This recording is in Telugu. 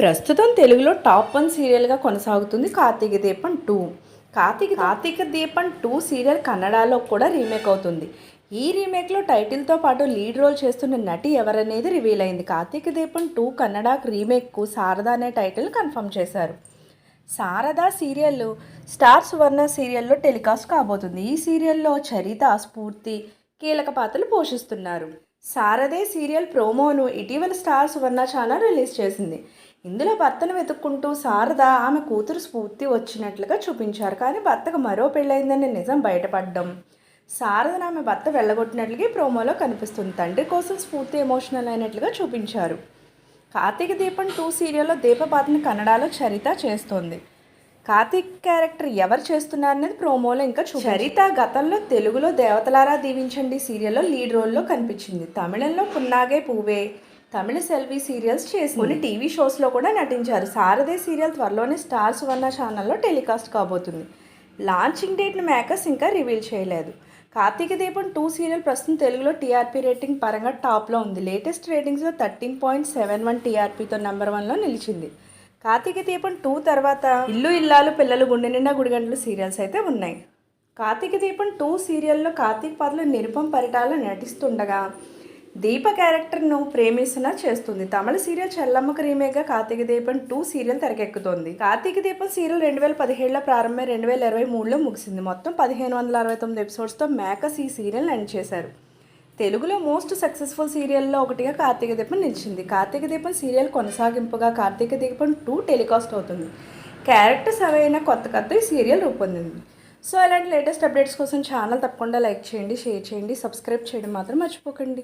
ప్రస్తుతం తెలుగులో టాప్ వన్ సీరియల్గా కొనసాగుతుంది Karthika Deepam two. Karthika Karthika Deepam two serial కన్నడలో కూడా రీమేక్ అవుతుంది. ఈ రీమేక్లో టైటిల్తో పాటు లీడ్ రోల్ చేస్తున్న నటి ఎవరనేది రివీల్ అయింది. కార్తీక దీపం టూ కన్నడ రీమేక్కు శారదా అనే టైటిల్ కన్ఫర్మ్ చేశారు. శారదా సీరియల్ స్టార్ సువర్ణ సీరియల్లో టెలికాస్ట్ కాబోతుంది. ఈ సీరియల్లో చరిత స్ఫూర్తి కీలక పాత్రలు పోషిస్తున్నారు. శారదే సీరియల్ ప్రోమోను ఇటీవల స్టార్ సువర్ణ ఛానల్ రిలీజ్ చేసింది. ఇందులో భర్తను వెతుక్కుంటూ శారద ఆమె కూతురు స్ఫూర్తి వచ్చినట్లుగా చూపించారు. కానీ భర్తకు మరో పెళ్ళైందనే నిజం బయటపడడం. శారదను ఆమె భర్త వెళ్ళగొట్టినట్లుగా ఈ ప్రోమోలో కనిపిస్తుంది. తండ్రి కోసం స్ఫూర్తి ఎమోషనల్ అయినట్లుగా చూపించారు. కార్తీక దీపం టూ సీరియల్లో దీపపాత్రని కన్నడలో చరిత చేస్తోంది. కార్తీక్ క్యారెక్టర్ ఎవరు చేస్తున్నారనేది ప్రోమోలో ఇంకా చూ చరిత గతంలో తెలుగులో దేవతలారా దీవించండి సీరియల్లో లీడ్ రోల్లో కనిపించింది. తమిళంలో పున్నాగే పూవే తమిళ సెల్వి సీరియల్స్ చేసి కొన్ని టీవీ షోస్లో కూడా నటించారు. సారథి సీరియల్ త్వరలోనే స్టార్ సువర్ణ ఛానల్లో టెలికాస్ట్ కాబోతుంది. లాంచింగ్ డేట్ని మేకర్స్ ఇంకా రివీల్ చేయలేదు. కార్తీక దీపం టూ సీరియల్ ప్రస్తుతం తెలుగులో టీఆర్పీ రేటింగ్ పరంగా టాప్లో ఉంది. లేటెస్ట్ రేటింగ్స్లో థర్టీన్ పాయింట్ సెవెన్ వన్ టీఆర్పీతో నెంబర్ వన్లో నిలిచింది. కార్తీక దీపం టూ తర్వాత ఇల్లు ఇల్లాలు పిల్లలు గుండె నిండా గుడిగంటలు సీరియల్స్ అయితే ఉన్నాయి. కార్తీక దీపం టూ సీరియల్లో కార్తీక్ పాత్రలో నిరుపం పరిటాలు నటిస్తుండగా దీప క్యారెక్టర్ను ప్రేమిస్తున్నా చేస్తుంది. తమిళ serial చెల్లమ్మకు రీమేక్గా Karthika Deepam two serial తెరకెక్కుతోంది. Karthika దీపం సీరియల్ రెండు వేల పదిహేడులో ప్రారంభమై రెండు వేల ఇరవై మూడులో ముగిసింది. మొత్తం పదిహేను వందల అరవై తొమ్మిది ఎపిసోడ్స్తో మేకస్ ఈ సీరియల్ ఎండ్ చేశారు. తెలుగులో మోస్ట్ సక్సెస్ఫుల్ సీరియల్లో ఒకటిగా కార్తీక దీపం నిలిచింది. కార్తీక దీపం సీరియల్ కొనసాగింపుగా కార్తీక దీపం టూ టెలికాస్ట్ అవుతుంది. క్యారెక్టర్స్ అవైన కొత్త కొత్త ఈ సీరియల్ రూపొందింది. సో ఇలాంటి లేటెస్ట్ అప్డేట్స్ కోసం ఛానల్ తప్పకుండా లైక్ చేయండి షేర్ చేయండి సబ్స్క్రైబ్ చేయడం మాత్రం మర్చిపోకండి.